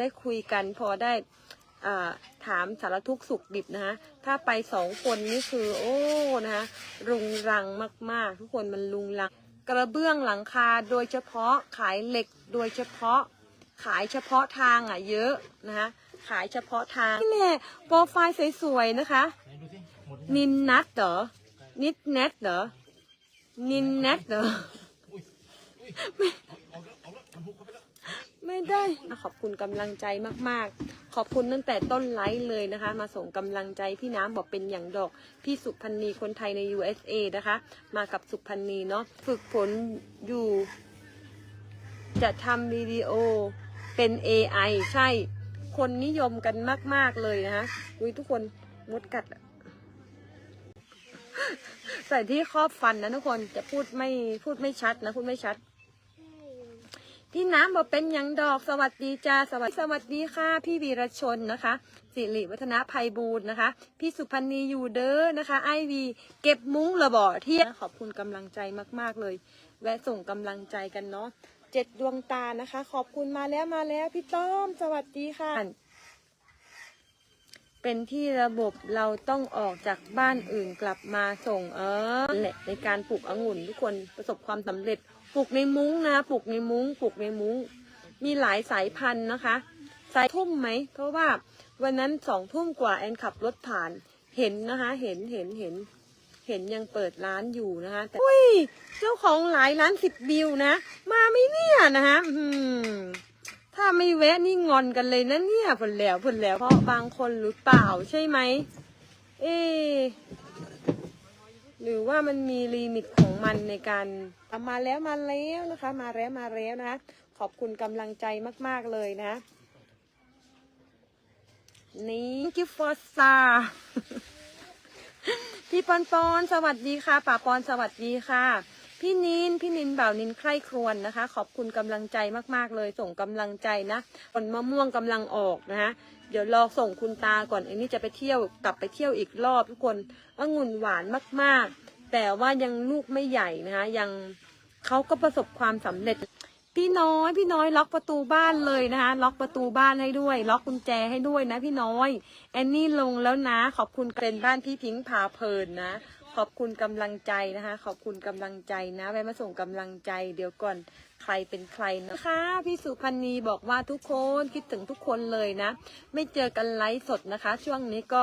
ได้คุยกัน พอได้อ่าถามสารทุกข์สุขดิบนะคะถ้าไปสองคนนี่คือโอ้นะคะรุงรังมากๆ ทุกคนมันรุงรัง กระเบื้องหลังคาโดยเฉพาะขายเหล็กโดยเฉพาะขายเฉพาะทางอะเยอะนะคะขายเฉพาะทางนี่แหละโปรไฟล์สวยๆนะคะไหนดูสิหมดนินนัทเหรอนิดแนทเหรอนินแนทเหรอ ไม่ได้ขอบคุณกำลังใจมากๆ ขอบคุณตั้งแต่ต้นไลฟ์เลยนะคะ มาส่งกำลังใจพี่น้ำบอกเป็นอย่างดอก พี่สุพันธ์นีคนไทยใน USA นะคะ มากับสุพันธ์นีเนาะฝึกฝนอยู่ จะทำวิดีโอเป็น AI ใช่ คนนิยมกันมาก ๆ เลยนะคะอุ้ยทุกคนมดกัด ใส่ที่ครอบฟันนะทุกคนจะพูดไม่พูดไม่ชัดนะ พูดไม่ชัด พี่น้ำบอกเป็นยังดอกสวัสดีจ้าสวัสดีสวัสดีค่ะ พี่วีรชนนะคะ สิริวัฒนภัยบูรณ์นะคะ พี่สุพันธ์นีอยู่เด้อนะคะไอวีเก็บมุ้งระบ่อเที่ยขอบคุณกำลังใจมาก ๆ เลย แวะส่งกำลังใจกันเนาะเจ็ดดวงตานะคะ ขอบคุณมาแล้วมาแล้วพี่ต้อมสวัสดีค่ะ เป็นที่ระบบเราต้องออกจากบ้านอื่นกลับมาส่งเออแหละในการปลูกองุ่นทุกคนประสบความสำเร็จ ปลูกในมุ้งนะปลูกในมุ้งปลูกในมุ้ง มีหลายสายพันธุ์นะคะ สายทุ่มไหมเพราะว่าวันนั้นสองทุ่มกว่าแอนขับรถผ่าน เห็นนะคะ เห็นเห็นเห็น เห็นยังเปิดร้านอยู่นะคะแต่อุ้ยเจ้าของหลายร้านสิบวิวนะ มาไม่เนี่ยนะคะอืมถ้าไม่แวะนี่งอนกันเลยนะเนี่ยผลแล้วผลแล้วเพราะบางคนหรือเปล่าใช่ไหมเอหรือว่ามันมีลิมิต มันในการมาแล้วมาแล้วนะคะ มาแล้วมาแล้วนะคะขอบคุณกำลังใจมาก ๆ เลยนะ นี่กิฟฟอร์ซาพี่ปอนปอนสวัสดีค่ะป่าปอนสวัสดีค่ะ พี่นินพี่นินบ่าวนินใคร่ครวญนะคะ ขอบคุณกำลังใจมาก ๆ เลย ส่งกำลังใจนะผลมะม่วงกำลังออกนะคะเดี๋ยวรอส่งคุณตาก่อนอันนี้จะไปเที่ยวกลับไปเที่ยวอีกรอบทุกคนองุ่นหวานมาก ๆ แต่ว่ายังลูกไม่ใหญ่นะคะยังเขาก็ประสบความสำเร็จ พี่น้อยพี่น้อยล็อกประตูบ้านเลยนะคะล็อกประตูบ้านให้ด้วย ล็อกกุญแจให้ด้วยนะ พี่น้อยแอนนี่ลงแล้วนะ ขอบคุณเป็นบ้านพี่พิงค์พาเพลินนะ ขอบคุณกำลังใจนะคะ ขอบคุณกำลังใจนะแวะมาส่งกำลังใจ เดี๋ยวก่อนใครเป็นใครนะคะ พี่สุพันธ์นีบอกว่าทุกคนคิดถึงทุกคนเลยนะ ไม่เจอกันไลฟ์สดนะคะ ช่วงนี้ก็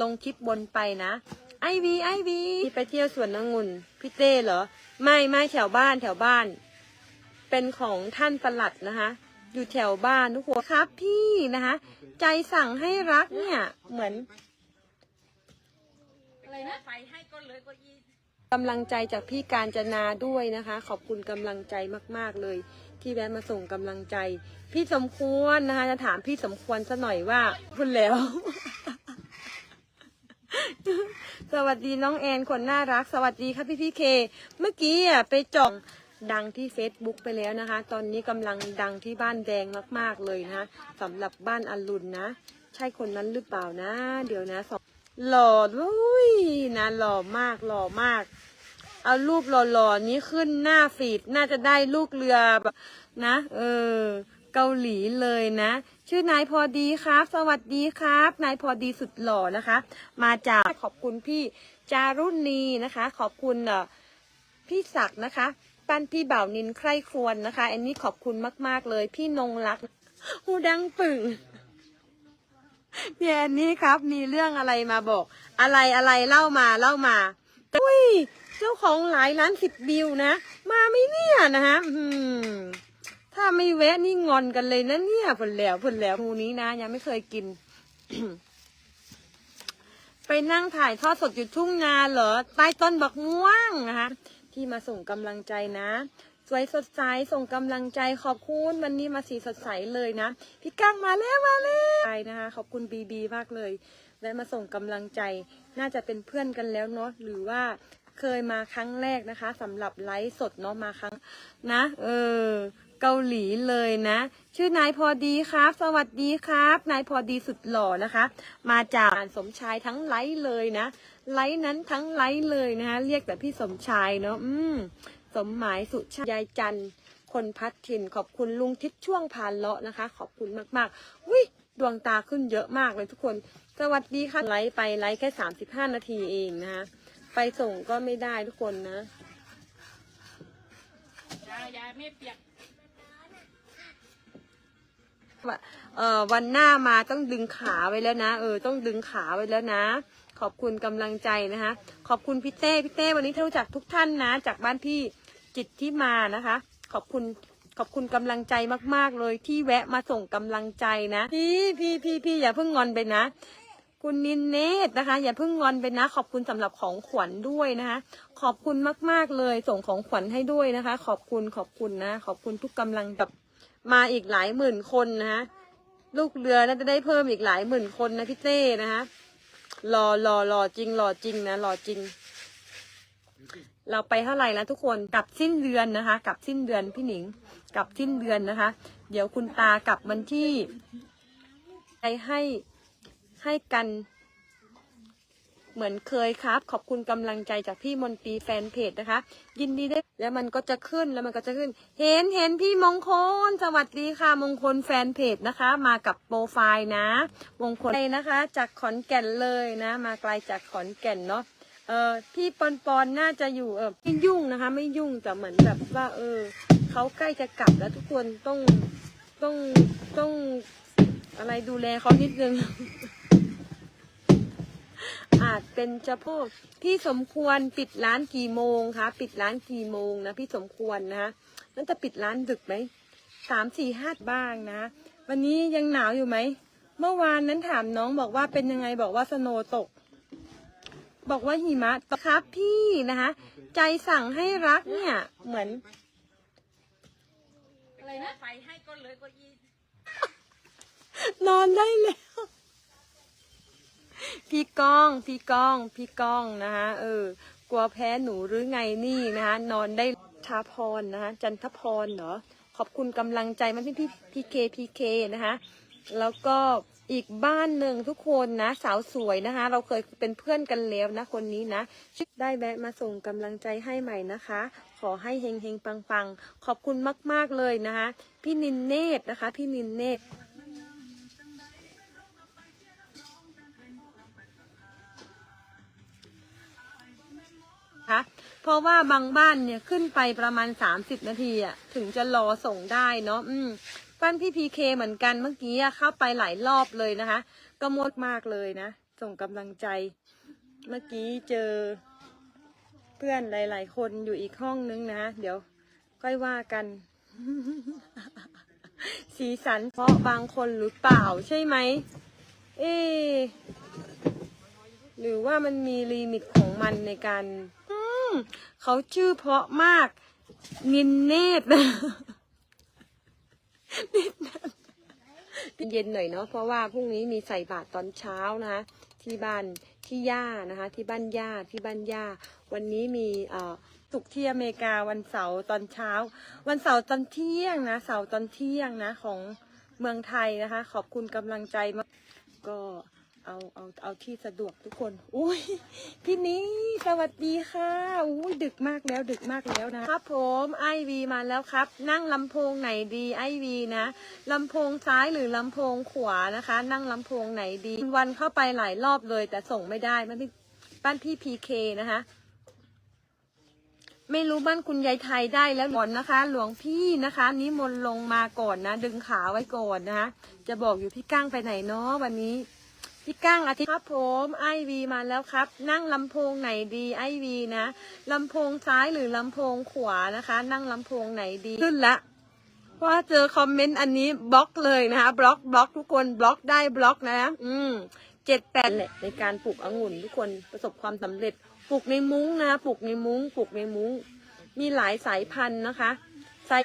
ลงคลิปบนไปนะ ไอวีไอวีไปเที่ยวสวนองุ่นพี่เต้เหรอ ไม่ไม่แถวบ้านแถวบ้าน เป็นของท่านประหลัดนะคะ อยู่แถวบ้านทุกคนครับพี่นะคะ ใจสั่งให้รักเนี่ย เหมือนอะไรนะไฟให้ก็เลยก็ยีกำลังใจจากพี่การจนาด้วยนะคะ ขอบคุณกำลังใจมาก ๆเลย ที่แวะมาส่งกำลังใจ พี่สมควรนะคะ จะถามพี่สมควรซะหน่อยว่าคุณแล้ว สวัสดีน้องแอนคนน่ารัก สวัสดีค่ะพี่พี่เค เมื่อกี้อะไปจ่องดังที่ Facebook ไปแล้วนะคะ ตอนนี้กำลังดังที่บ้านแดงมาก ๆ เลยนะสำหรับบ้านอรุณนะ ใช่คนนั้นหรือเปล่านะ เดี๋ยวนะสองหล่ออุ้ยนะหล่อมากหล่อมาก เอารูปหล่อๆนี้ขึ้นหน้าฟีดน่าจะได้ลูกเรือแบบนะ เออ เกาหลีเลยนะ ชื่อนายพอดีครับ สวัสดีครับ นายพอดีสุดหล่อนะคะ มาจากขอบคุณพี่จารุณีนะคะ ขอบคุณพี่ศักดิ์นะคะ ปั้นพี่บ่าวนินใคร่ครวญนะคะ อันนี้ขอบคุณมาก ๆ เลย พี่นงรักหูดังปึ่งพี่แอนนี่ครับ มีเรื่องอะไรมาบอก อะไรอะไรเล่ามาเล่ามาอุ้ย เจ้าของหลายร้านสิบวิวนะ มาไม่เนี่ยนะฮะอืม ถ้าไม่แวะนี่งอนกันเลยนะเนี่ยผลแล้วผลแล้วมูนี้นะ ยังไม่เคยกิน ไปนั่งถ่ายทอดสดอยู่ทุ่งนาเหรอ ใต้ต้นบักม่วงนะคะที่มาส่งกำลังใจนะสวยสดใสส่งกำลังใจขอบคุณวันนี้มาสีสดใสเลยนะ พี่กั้งมาแล้วมาแล้วไปนะคะขอบคุณบีบีมากเลยและมาส่งกำลังใจ น่าจะเป็นเพื่อนกันแล้วเนาะหรือว่าเคยมาครั้งแรกนะคะสำหรับไลฟ์สดเนาะมาครั้งนะ เออ เกาหลีเลยนะ ชื่อนายพอดีครับ สวัสดีครับ นายพอดีสุดหล่อนะคะ มาจากสมชายทั้งไลฟ์เลยนะ ไลฟ์นั้นทั้งไลฟ์เลยนะคะเรียกแต่พี่สมชายเนาะอืมสมหมายสุชายายจันทร์คนพัดถิ่นขอบคุณลุงทิศช่วงผ่านเลาะนะคะ ขอบคุณมากๆวิดวงตาขึ้นเยอะมากเลยทุกคน สวัสดีค่ะ ไลฟ์ไปไลฟ์แค่สามสิบห้านาทีเองนะคะไปส่งก็ไม่ได้ทุกคนนะยายไม่เปียก เอ่อวันหน้ามาต้องดึงขาไว้แล้วนะ เออ ต้องดึงขาไว้แล้วนะ ขอบคุณกำลังใจนะคะ ขอบคุณพี่เต้พี่เต้วันนี้เท่าจากทุกท่านนะ จากบ้านพี่จิตที่มานะคะ ขอบคุณขอบคุณกำลังใจมาก ๆ เลยที่แวะมาส่งกำลังใจนะพี่พี่พี่พี่อย่าเพิ่งงอนไปนะ คุณนินเนตนะคะ อย่าเพิ่งงอนไปนะ ขอบคุณสำหรับของขวัญด้วยนะคะ ขอบคุณมาก ๆเลยส่งของขวัญให้ด้วยนะคะ ขอบคุณขอบคุณนะ ขอบคุณทุกกำลังแบบ มาอีกหลายหมื่นคนนะคะลูกเรือน่าจะได้เพิ่มอีกหลายหมื่นคนนะพี่เต้นะคะรอรอรอจริงรอจริงนะรอจริง เราไปเท่าไหร่แล้วทุกคนกลับสิ้นเดือนนะคะกลับสิ้นเดือนพี่หนิงกลับสิ้นเดือนนะคะ เดี๋ยวคุณตากลับวันที่ไปให้ให้กัน เหมือนเคยครับ ขอบคุณกำลังใจจากพี่มนตรีแฟนเพจนะคะ ยินดีได้วยแล้วมันก็จะขึ้นแล้วมันก็จะขึ้น เห็นเห็นพี่มงคล สวัสดีค่ะ มงคลแฟนเพจนะคะ มากับโปรไฟล์นะ มงคลนะคะ จากขอนแก่นเลยนะ มาไกลจากขอนแก่นเนาะเออพี่ปอนปอนน่าจะอยู่เออไม่ยุ่งนะคะ ไม่ยุ่งแต่เหมือนแบบว่า เออเขาใกล้จะกลับแล้วทุกคนต้องต้องต้องอะไรดูแลเขานิดนึง อาจเป็นเฉพาะพี่สมควรปิดร้านกี่โมงคะปิดร้านกี่โมงนะพี่สมควรนะคะนั่นจะปิดร้านดึกไหมสามสี่ห้าบ้างนะ วันนี้ยังหนาวอยู่ไหมเมื่อวานนั้นถามน้องบอกว่าเป็นยังไงบอกว่าสโนว์ตก บอกว่าหิมะตกครับพี่นะคะ ใจสั่งให้รักเนี่ย เหมือนอะไรนะไฟให้ก็เลยก็ยีนอนได้แล้ว พี่ก้อง พี่ก้อง พี่ก้องนะคะเออ กลัวแพ้หนูหรือไงนี่นะคะนอนได้ชาพรนะคะจันทพรเหรอขอบคุณกำลังใจมันพี่พี่พีเคพีเคนะคะแล้วก็อีกบ้านหนึ่งทุกคนนะ สาวสวยนะคะ เราเคยเป็นเพื่อนกันแล้วนะคนนี้นะได้แวะมาส่งกำลังใจให้ใหม่นะคะ ขอให้เฮงเฮงปังปังขอบคุณมาก ๆ เลยนะคะ พี่นินเนตรนะคะ พี่นินเนต เพราะว่าบางบ้านเนี่ยขึ้นไปประมาณสามสิบนาทีอะถึงจะรอส่งได้เนาะอืมบ้านพี่พีเคเหมือนกันเมื่อกี้เข้าไปหลายรอบเลยนะคะ ก็มดมากเลยนะ ส่งกำลังใจ เมื่อกี้เจอ เพื่อนหลาย ๆ คนอยู่อีกห้องนึงนะ เดี๋ยวค่อยว่ากัน สีสันเพราะบางคนหรือเปล่าใช่ไหม เอหรือว่ามันมีลิมิตของมันในการ เขาชื่อเพราะมาก นินเนตรเย็นหน่อยเนาะเพราะว่าพรุ่งนี้มีใส่บาตรตอนเช้านะคะที่บ้านที่ย่านะคะ ที่บ้านย่าที่บ้านย่าวันนี้มีเอ่อสุกที่อเมริกาวันเสาร์ตอนเช้า วันเสาร์ตอนเที่ยงนะเสาร์ตอนเที่ยงนะของเมืองไทยนะคะ ขอบคุณกำลังใจมากก็ เอาเอาเอาที่สะดวกทุกคน อุ้ยพี่นี้สวัสดีค่ะอุ้ยดึกมากแล้วดึกมากแล้วนะครับ ผมไอวีมาแล้วครับ นั่งลำโพงไหนดีไอวีนะลำโพงซ้ายหรือลำโพงขวานะคะ นั่งลำโพงไหนดี วันเข้าไปหลายรอบเลย แต่ส่งไม่ได้บ้านพี่บ้านพี่พีเคนะคะ ไม่รู้บ้านคุณยายไทยได้แล้วก่อนนะคะ หลวงพี่นะคะนิมนต์ลงมาก่อนนะ ดึงขาไว้ก่อนนะคะจะบอกอยู่พี่ก้างไปไหนเนาะวันนี้ พี่ก้างอาทิตย์ครับผมไอวีมาแล้วครับ นั่งลำโพงไหนดีไอวีนะลำโพงซ้ายหรือลำโพงขวานะคะ นั่งลำโพงไหนดีขึ้นละว่าเจอคอมเมนต์อันนี้บล็อกเลยนะคะบล็อกบล็อกทุกคนบล็อกได้บล็อกนะ อืมเจ็ดแปดในการปลูกองุ่นทุกคนประสบความสำเร็จปลูกในมุ้งนะปลูกในมุ้งปลูกในมุ้ง มีหลายสายพันธุ์นะคะสาย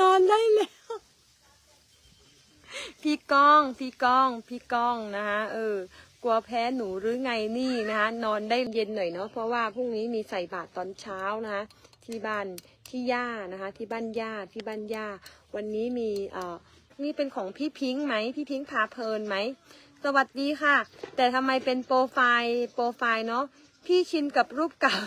นอนได้แล้ว พี่ก้อง พี่ก้อง พี่ก้องนะคะเออกลัวแพ้หนูหรือไงนี่นะคะนอนได้เย็นหน่อยเนาะเพราะว่าพรุ่งนี้มีใส่บาตรตอนเช้านะคะที่บ้านที่ย่านะคะ ที่บ้านย่าที่บ้านย่าวันนี้มีเอ่อนี่เป็นของพี่พิงค์ไหมพี่พิงค์พาเพลินไหมสวัสดีค่ะ แต่ทำไมเป็นโปรไฟล์โปรไฟล์เนาะพี่ชินกับรูปเก่า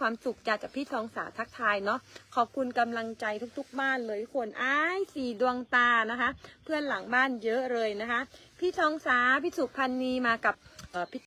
ความสุขจากจากพี่ทองสาทักทายเนาะขอบคุณกำลังใจทุกๆ บ้านเลยทุกคนอ้ายสี่ดวงตานะคะ เพื่อนหลังบ้านเยอะเลยนะคะ พี่ทองสาพี่สุพันนีมากับพี่